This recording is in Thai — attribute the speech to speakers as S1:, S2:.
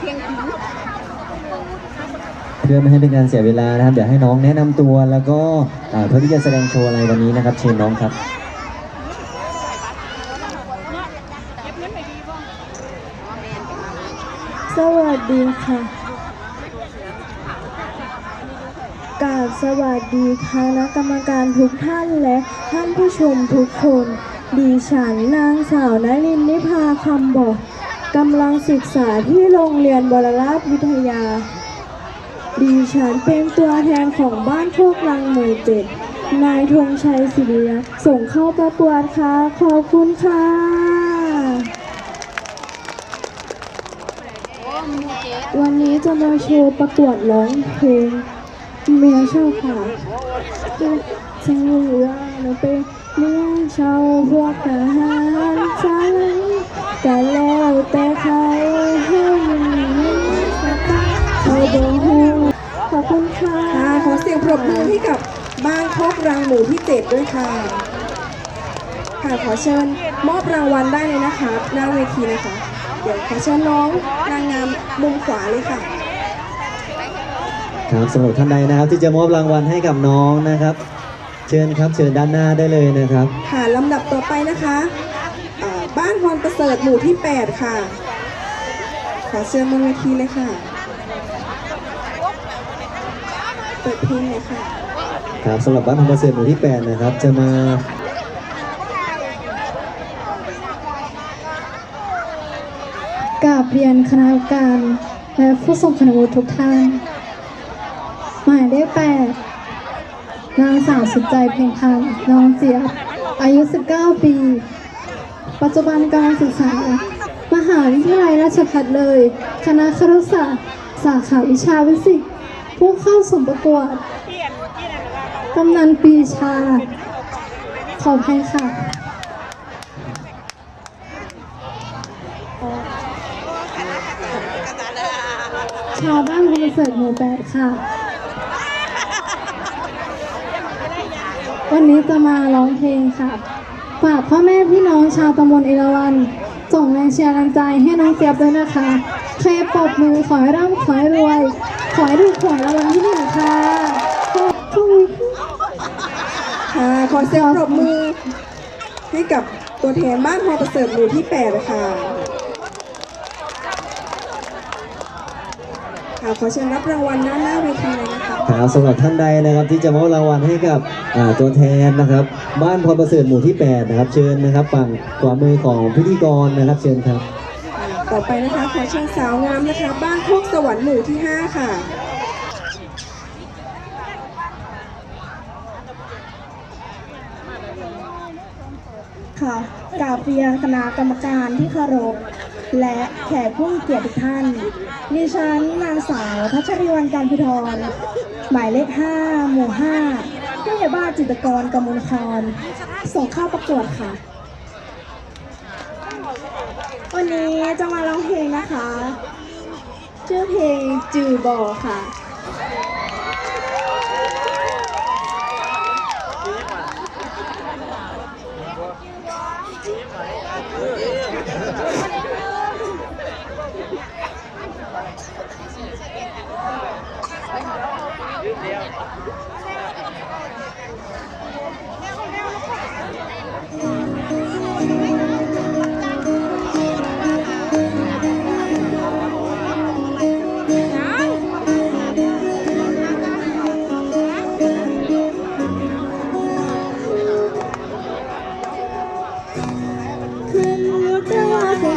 S1: เพื่อไม่ให้เป็นการเสียเวลานะครับ เดี๋ยวให้น้องแนะนำตัวแล้วก็อ่าเพื่อที่จะแสดงโชว์อะไรวันนี้นะครับ เชิญน้องครับ
S2: สวัสดีค่ะกราบสวัสดีคณะกรรมการทุกท่านและท่านผู้ชมทุกคน ดิฉันนางสาวนลินนิพาคำบอก กำลังศึกษาที่โรงเรียนบรราชวิทยา ดิฉันเป็นตัวแทนของบ้านโคกลังหมู่เจ็ด นายธงชัยศิริยะส่งเข้าประกวดค่ะ ขอบคุณค่ะวันนี้จะมาโชว์ประกวดร้องเพลงเมียเช่าค่ะจะรู้ว่าเราเป็นเมียเช่าพวกทหาร รบ
S3: มือให้กับบ้านโคกรังหมู่ที่เจ็ดด้วยค่ะ ค่ะขอเชิญมอบรางวัลได้เลยนะคะ หน้าเวทีนะคะ เดี๋ยวขอเชิญน้องนางงามมุมขวาเลยค่ะ
S1: ครับสำหรับท่านใดนะครับที่จะมอบรางวัลให้กับน้องนะครับ เชิญครับเชิญด้านหน้าได้เลยนะครับ
S3: ค่ะลำดับต่อไปนะคะอ่าบ้านพรประเสริฐหมู่ที่ 8 ค่ะ ขอเชิญบนเวทีเลยค่ะ เปิดเพลงเลยค่ะ
S1: ครับสำหรับบ้านพรหมเสริฐหมู่ที่ 8 นะครับ จะมา
S2: กราบเรียนคณะกรรมการและผู้ทรงคุณวุฒิทุกท่าน หมายเลขแปดนางสาวสุดใจเพ่งพันธ์น้องเจี๊ยบอายุ 19 ปี ปัจจุบันการศึกษา มหาวิทยาลัยราชภัฏเลย คณะครุศาสตร์สาขาวิชาวิสิกส์ผู้เข้า สมประกวดกำนันปีชา ขออภัยค่ะชาวบ้านคอนเสิร์ตหมู่แปดค่ะ วันนี้จะมาร้องเพลงค่ะฝากพ่อแม่พี่น้องชาวตำบลเอราวันส่งแรงเชียร์แรงใจให้น้องเจี๊ยบด้วยนะคะใคปบมือขอให้ร่ำขอให้รวย อให้ถูกหวยรางวัลที่หนึ่งค่ะขอบคุณ
S3: ค่ะขอเสียงปรบมือ ให้กับตัวแทนบ้านพรประเสริฐหมู่ที่8ค่ะค่ะขอเชิญรับรางวัลด้านหน้าเวทีเลยนะคะ
S1: ครับสำหรับท่านใดนะครับที่จะมอบรางวัลให้กับอ่าตัวแทนนะครับ บ้านพรประเสริฐหมู่ที่8นะครับเชิญนะครับฝั่งขวามือของพิธีกรนะครับ เชิญครับ
S3: ต่อไปนะคะขอเชิญสาวงามนะคะ บ้านโคกส วรรค์หมู่ที่ 5 ค่ะ
S2: ค่ะกราบเรียนคณะกรรมการที่เคารพและแขกผู้มีเกียรติทุกท่าน ดิฉันนางสาวพัชรีวันการพิทรหมายเลข 5 หมู่5ผู้ใหญ่บ้านจิตกรกมลคร ส่งเข้าประกวดค่ะ วันนี้จะมาร้องเพลงนะคะ ชื่อเพลงจือบอค่ะ ขึ้นแต่ว่าคง